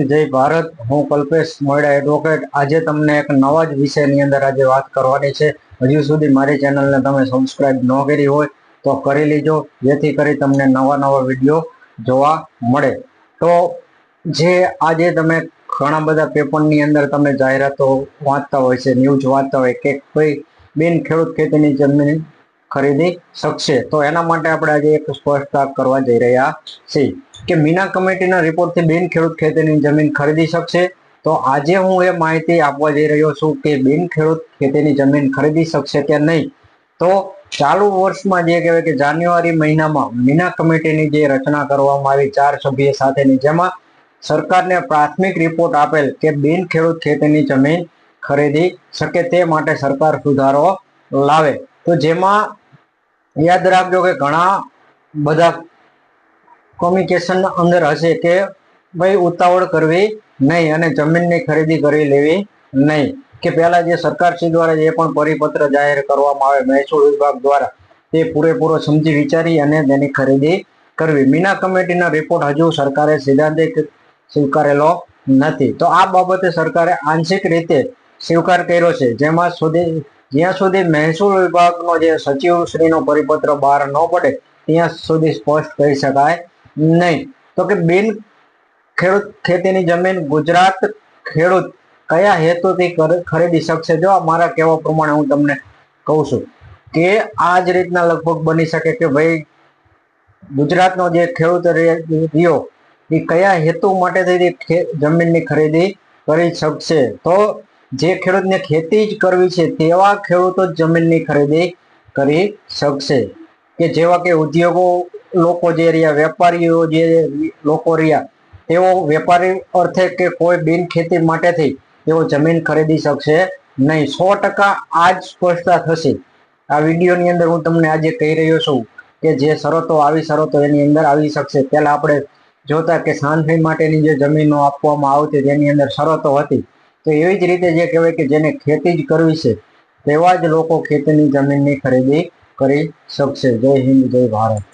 જય ભારત. હું કલ્પેશ મોયડા એડવોકેટ આજે તમને એક નવા જ વિષયની અંદર આજે વાત કરવાની છે. હજુ સુધી મારી ચેનલને તમે સબસ્ક્રાઇબ ન કરી હોય તો કરી લીજો. જેથી કરી તમને નવા નવા વીડિયો જોવા મળે. તો જે આજે તમે ઘણા બધા પેપરની અંદર તમે જાહેરાતો વાંચતા હોય છે ન્યૂઝ વાંચતા હોય કે કોઈ બિન ખેડૂત ખેતીની જમીન ખરીદી શકશે. તો એના માટે આપણે આજે એક સ્પષ્ટતા કરવા જઈ રહ્યા છીએ કે મીના કમિટીના રિપોર્ટથી બિન ખેડૂત ખેતીની જમીન ખરીદી શકશે. તો આજે હું એ માહિતી આપવા જઈ રહ્યો છું કે બિન ખેડૂત ખેતીની જમીન ખરીદી શકશે કે નહીં. તો ચાલુ વર્ષમાં જે કહેવાય કે જાન્યુઆરી મહિનામાં મીના કમિટીની જે રચના કરવામાં આવી ચાર સભ્ય સાથેની જેમાં સરકારને પ્રાથમિક રિપોર્ટ આપેલ કે બિન ખેડૂત ખેતીની જમીન ખરીદી શકે તે માટે સરકાર સુધારો લાવે. તો જેમાં યાદ રાખજો કે ઘણા બધા કોમ્યુનિકેશન અંદર હશે કે ભાઈ ઉતાવળ કરવી નહીં અને જમીનની ખરીદી કરી લેવી નહીં. કે પહેલા જે સરકારશ્રી દ્વારા જે પણ પરિપત્ર જાહેર કરવામાં આવે મહેસૂલ વિભાગ દ્વારા તે પૂરેપૂરો સમજી વિચારી અને તેની ખરીદી કરવી. મીના કમિટીના રિપોર્ટ હજુ સરકારે સિદ્ધાંતિક સ્વીકારેલો નથી. તો આ બાબતે સરકારે આંશિક રીતે સ્વીકાર કર્યો છે. જેમાં સુધી જ્યાં સુધી મહેસૂલ વિભાગનો જે સચિવ શ્રીનો પરિપત્ર બહાર ન પડે, ત્યાં સુધી સ્પષ્ટ કહી શકાય નહીં. તો કે બિન ખેડૂત ખેતીની જમીન ગુજરાત ખેડૂત કયા હેતુથી ખરીદી શકશે? જો મારા કહેવા પ્રમાણે હું તમને કહું છું કે આ જ રીતના લગભગ બની શકે કે ભાઈ ગુજરાતનો જે ખેડૂત રહ્યો, એ કયા હેતુ માટે જમીનની ખરીદી કરી શકશે? તો જે ખેડૂતને ખેતી જ કરવી છે તેવા ખેડૂતો જ જમીનની ખરીદી કરી શકશે. કે જેવા કે ઉદ્યોગો લોકો જે રહ્યા, વેપારીઓ જે લોકો રહ્યા, તેઓ વેપારી અર્થે કે કોઈ બિન ખેતી માટેથી તેઓ જમીન ખરીદી શકશે નહીં. સો ટકા આ જ સ્પષ્ટતા થશે. આ વિડીયોની અંદર હું તમને આજે કહી રહ્યો છું કે જે શરતો આવી શરતો એની અંદર આવી શકશે. પહેલાં આપણે જોતા કે સાંથળી માટેની જે જમીનો આપવામાં આવતી તેની અંદર શરતો હતી. તો એવી જ રીતે જે કહેવાય કે જેને ખેતી જ કરવી છે, તેવા જ લોકો ખેતીની જમીનની ખરીદી કરી શકશે. જય હિન્દ, જય ભારત.